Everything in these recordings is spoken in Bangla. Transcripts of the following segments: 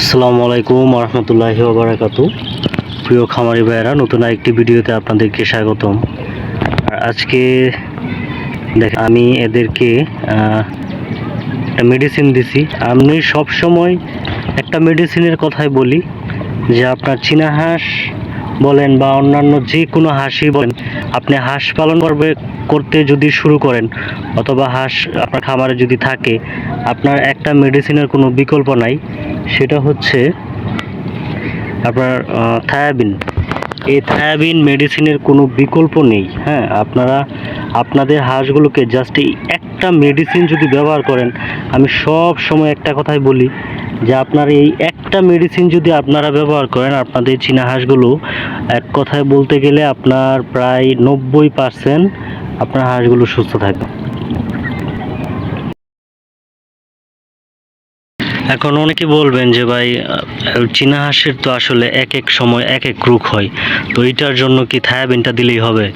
আসসালামু আলাইকুম রহমতুল্লাহি ওবরাকাত। প্রিয় খামারি ভাইয়েরা, নতুন আরেকটি ভিডিওতে আপনাদেরকে স্বাগতম। আর আজকে দেখ, আমি এদেরকে একটা মেডিসিন দিছি। আমি সব সময় একটা মেডিসিনের কথাই বলি যে আপনার চীনা হাঁস বলেন বা অন্যান্য যে কোনো হাঁসই বলেন আপনি হাঁস পালন করবে করতে যদি শুরু করেন, অথবা হাঁস আপনার খামারে যদি থাকে, আপনার একটা মেডিসিনের কোনো বিকল্প নাই, সেটা হচ্ছে আপনার থায়াবিন এই থায়াবিন মেডিসিনের কোনো বিকল্প নেই হ্যাঁ? আপনারা, আপনাদের হাঁসগুলোকে জাস্ট এই একটা মেডিসিন যদি ব্যবহার করেন, আমি সব সময় একটা কথাই বলি যে আপনার এই একটা মেডিসিন যদি আপনারা ব্যবহার করেন, আপনাদের চীনা হাঁসগুলো, এক কথায় বলতে গেলে আপনার প্রায় নব্বই পারসেন্ট আপনার হাঁসগুলো সুস্থ থাকবে। এখন অনেকে বলবেন যে ভাই চীনা হাঁসের তো আসলে এক এক সময় এক এক রোগ হয়। তো এটার জন্য কি থায়াবিনটা দিলেই হবে?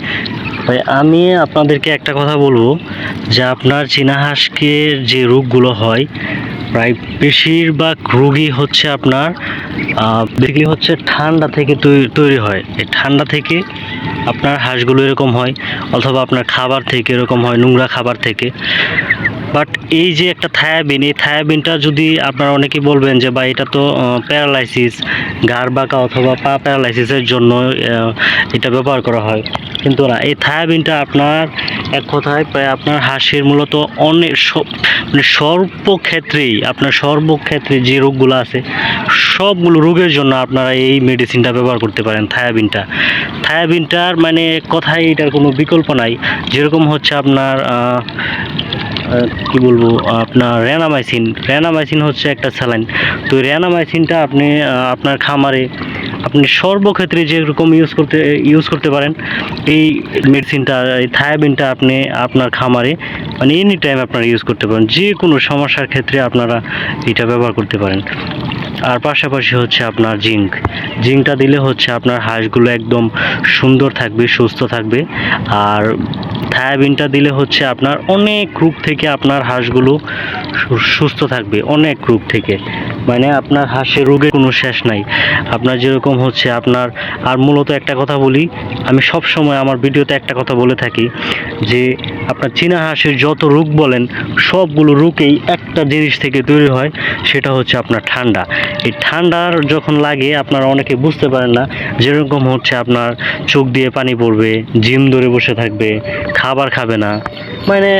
ভাই, আমি আপনাদেরকে একটা কথা বলব যে আপনার চীনা হাঁসকে যে রোগগুলো হয়, প্রায় বেশিরভাগ রোগই হচ্ছে আপনার বেসিক্যালি হচ্ছে ঠান্ডা থেকে তৈরি হয়। এই ঠান্ডা থেকে আপনার হাঁসগুলো এরকম হয়, অথবা আপনার খাবার থেকে এরকম হয়, নোংরা খাবার থেকে। বাট এই যে একটা থায়াবিন, এই থায়াবিনটা যদি আপনারা অনেকেই বলবেন যে বা এটা তো প্যারালাইসিস, ঘাড় বাঁকা অথবা পা প্যারালাইসিসের জন্য এটা ব্যবহার করা হয়। কিন্তু না, এই থায়াবিনটা আপনার এক কথায় প্রায় আপনার হাসির মূলত অনেক মানে সর্বক্ষেত্রেই, আপনার সর্বক্ষেত্রে যে রোগগুলো আছে, সবগুলো রোগের জন্য আপনারা এই মেডিসিনটা ব্যবহার করতে পারেন, থায়াবিনটা। থায়াবিনটার মানে কথায় এটার কোনো বিকল্প নাই। যেরকম হচ্ছে আপনার কি বলব, আপনার র্যানামাইসিন র্যানামাইসিন হচ্ছে একটা স্যালাইন তো র্যানামাইসিনটা আপনি আপনার খামারে আপনি সর্বক্ষেত্রে যেরকম ইউজ করতে ইউজ করতে পারেন, এই মেডিসিনটা এই থায়াবিনটা আপনি আপনার খামারে মানে এনি টাইম আপনারা ইউজ করতে পারেন যে কোনো সমস্যার ক্ষেত্রে আপনারা এটা ব্যবহার করতে পারেন। আর পাশাপাশি হচ্ছে আপনার জিঙ্ক জিঙ্কটা দিলে হচ্ছে আপনার হাঁসগুলো একদম সুন্দর থাকবে, সুস্থ থাকবে। আর থায়াবিনটা দিলে হচ্ছে আপনার অনেক রূপ থেকে আপনার হাঁসগুলো সুস্থ থাকবে অনেক রোগ থেকে। মানে আপনার হাঁসের রোগের কোনো শেষ নাই। আপনার যেরকম হচ্ছে আপনার, আর মূলত একটা কথা বলি, আমি সব সময় আমার ভিডিওতে একটা কথা বলে থাকি যে, আপনার চীনা হাঁসের যত রোগ বলেন, সবগুলো রোগেই একটা জিনিস থেকে তৈরি হয়, সেটা হচ্ছে আপনার ঠান্ডা। এই ঠান্ডার যখন লাগে, আপনারা অনেকে বুঝতে পারেন না, যেরকম হচ্ছে আপনার চোখ দিয়ে পানি পড়বে, জিম ধরে বসে থাকবে, খাবার খাবে না মানে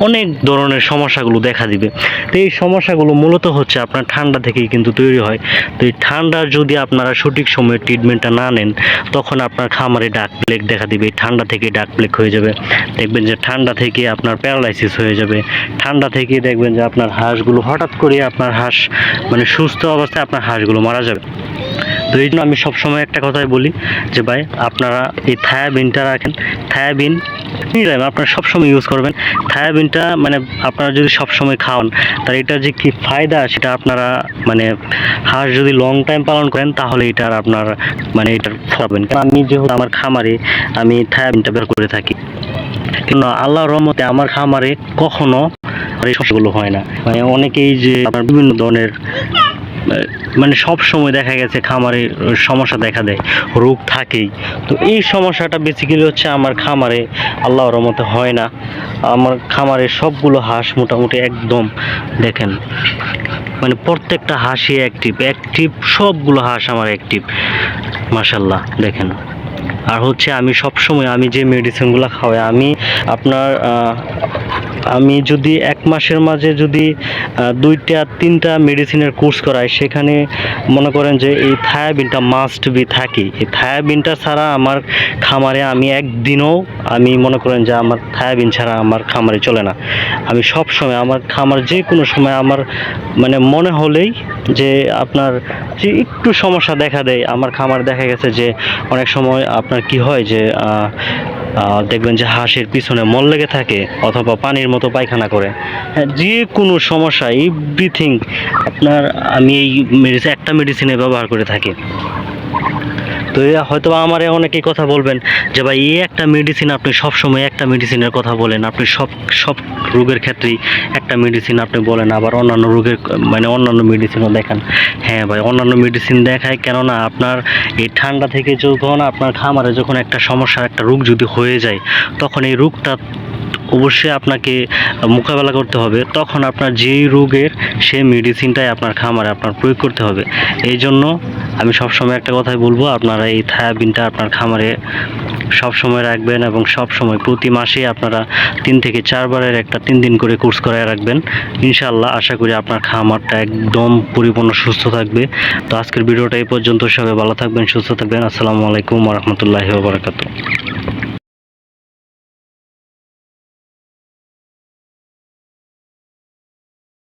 অনেক ধরনের সমস্যাগুলো দেখা দিবে। তো এই সমস্যাগুলো মূলত হচ্ছে আপনার ঠান্ডা থেকেই কিন্তু তৈরি হয়। তো এই ঠান্ডার যদি আপনারা সঠিক সময়ে ট্রিটমেন্টটা না নেন, তখন আপনার খামারে ডাক প্লেগ দেখা দিবে, ঠান্ডা থেকে ডাক প্লেগ হয়ে যাবে। দেখবেন যে ঠান্ডা থেকে আপনার প্যারালাইসিস হয়ে যাবে। ঠান্ডা থেকে দেখবেন যে আপনার হাঁসগুলো হঠাৎ করে আপনার হাঁস মানে সুস্থ অবস্থায় আপনার হাঁসগুলো মারা যাবে। তো এই জন্য আমি সবসময় একটা কথাই বলি যে ভাই, আপনারা এই থায়াবিনটা রাখেন। থায়াবিন আপনারা সবসময় ইউজ করবেন। থায়াবিনটা মানে আপনারা যদি সবসময় খাওয়ান, তাহলে এটার যে কি ফায়দা, সেটা আপনারা মানে হাঁস যদি লং টাইম পালন করেন, তাহলে এটার আপনার মানে এটার পাবেন কারণ আমি যেহেতু আমার খামারে, আমি থায়াবিনটা বের করে থাকি। কিন্তু আল্লাহর রহমতে আমার খামারে কখনো এই সমস্যাগুলো হয় না। মানে অনেকেই যে আপনার বিভিন্ন ধরনের মানে সব সময় দেখা গেছে খামারে সমস্যা দেখা দেয়, রোগ থাকেই। তো এই সমস্যাটা বেসিক্যালি হচ্ছে আমার খামারে, আল্লাহর রহমতে হয় না। আমার খামারে সবগুলো হাঁস মোটামুটি একদম, দেখেন মানে প্রত্যেকটা হাঁসই অ্যাক্টিভ অ্যাক্টিভ সবগুলো হাঁস আমার অ্যাক্টিভ মাশাল্লাহ দেখেন। আর হচ্ছে আমি সব সময় আমি যে মেডিসিনগুলো খাওয়াই, আমি আপনার আমি যদি এক মাসের মাঝে যদি দুইটা, তিনটা মেডিসিনের কোর্স করাই, সেখানে মনে করেন যে এই থায়াবিনটা মাস্ট বি থাকি। এই থায়াবিনটা ছাড়া আমার খামারে আমি একদিনও আমি মনে করেন যে আমার থায়াবিন ছাড়া আমার খামারে চলে না। আমি সব সময় আমার খামার যে কোনো সময় আমার মানে মনে হলেই যে আপনার যে একটু সমস্যা দেখা দেয়, আমার খামার দেখা গেছে যে অনেক সময় আপনার কি হয় যে দেখবেন যে হাঁসের পিছনে মল লেগে থাকে অথবা পানির মতো পায়খানা করে। হ্যাঁ যে কোনো সমস্যা এভরিথিং আপনার আমি এই মেডিসিন একটা মেডিসিনে ব্যবহার করে থাকি। তো হয়তো আমার অনেকেই কথা বলবেন যে ভাই, এই একটা মেডিসিন আপনি সব সময় একটা মেডিসিনের কথা বলেন। আপনি সব সব রোগের ক্ষেত্রেই একটা মেডিসিন আপনি বলেন, আবার অন্যান্য রোগের মানে অন্যান্য মেডিসিনও দেখান। হ্যাঁ ভাই, অন্যান্য মেডিসিন দেখায় কেননা আপনার এই ঠান্ডা থেকে যখন আপনার খামারে যখন একটা সমস্যা একটা রোগ যদি হয়ে যায়, তখন এই রোগটা অবশ্যই আপনাকে মোকাবেলা করতে হবে। তখন আপনার যেই রোগের সেই মেডিসিনটাই আপনার খামারে আপনার প্রয়োগ করতে হবে। এই জন্য আমি সবসময় একটা কথাই বলব, আপনারা এই থায়াবিনটা আপনার খামারে সব সময় রাখবেন এবং সব সময় প্রতি মাসে আপনারা তিন থেকে চারবারের একটা তিন দিন করে কোর্স করায় রাখবেন। ইনশাল্লাহ আশা করি আপনার খামারটা একদম পরিপূর্ণ সুস্থ থাকবে। তো আজকের ভিডিওটা এই পর্যন্ত, সবাই ভালো থাকবেন, সুস্থ থাকবেন। আসসালামু আলাইকুম রহমতুল্লাহি বারাকাতু